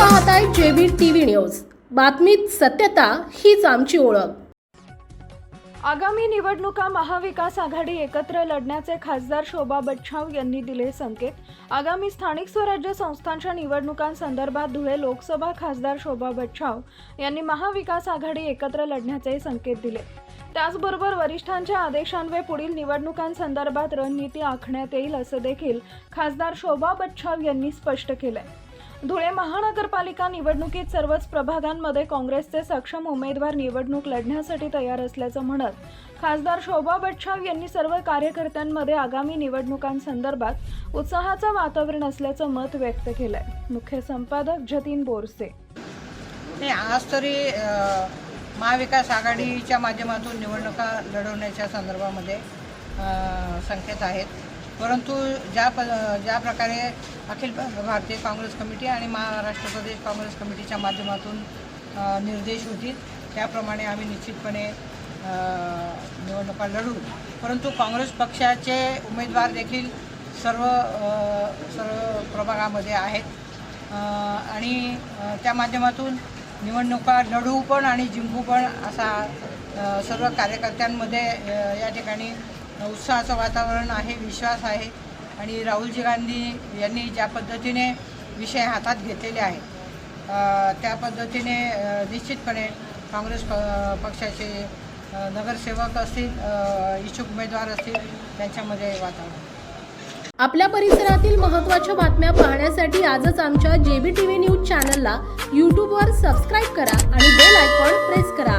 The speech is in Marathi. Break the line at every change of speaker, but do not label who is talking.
पाहताय जेबी टीव्ही न्यूज. बातमीत सत्यता हीच आमची ओळख.
आगामी निवडणुका महाविकास आघाडी एकत्र लढण्याचे खासदार शोभा बच्छाव यांनी दिले संकेत. आगामी स्थानिक स्वराज्य संस्थांच्या निवडणुकांसंदर्भात धुळे लोकसभा खासदार शोभा बच्छाव यांनी महाविकास आघाडी एकत्र लढण्याचे संकेत दिले. त्याचबरोबर वरिष्ठांच्या आदेशान्वये पुढील निवडणुकांसंदर्भात रणनीती आखण्यात येईल असं देखील खासदार शोभा बच्छाव यांनी स्पष्ट केलंय. धुळे महानगरपालिका निवडणुकीत सर्वच प्रभागांमध्ये काँग्रेसचे सक्षम उमेदवार निवडणूक लढण्यासाठी तयार असल्याचं म्हणत खासदार शोभा बच्छाव यांनी सर्व कार्यकर्त्यांमध्ये आगामी निवडणुकांसंदर्भात उत्साहाचं वातावरण असल्याचं मत व्यक्त केलंय. मुख्य संपादक जतीन बोरसे.
आज तरी महाविकास आघाडीच्या माध्यमातून निवडणुका लढवण्याच्या संदर्भामध्ये संकेत आहेत. परंतु ज्या प ज्या प्रकारे अखिल भारतीय काँग्रेस कमिटी आणि महाराष्ट्र प्रदेश काँग्रेस कमिटीच्या माध्यमातून निर्देश होतील त्याप्रमाणे आम्ही निश्चितपणे निवडणुका लढू. परंतु काँग्रेस पक्षाचे उमेदवार देखील सर्व सर्व प्रभागामध्ये आहेत. आणि त्या माध्यमातून निवडणुका लढू पण आणि जिंकू पण असा सर्व कार्यकर्त्यांमध्ये या ठिकाणी उत्साहाचं वातावरण आहे विश्वास आहे. आणि राहुलजी गांधी यांनी ज्या पद्धतीने विषय हातात घेतलेले आहेत त्या पद्धतीने निश्चितपणे काँग्रेस प पक्षाचे नगरसेवक असतील इच्छुक उमेदवार असतील त्यांच्यामध्ये वातावरण.
आपल्या परिसरातील महत्त्वाच्या बातम्या पाहण्यासाठी आजच आमच्या जेबी टीव्ही न्यूज चॅनलला यूट्यूबवर सबस्क्राईब करा आणि बेल आयकॉन प्रेस करा.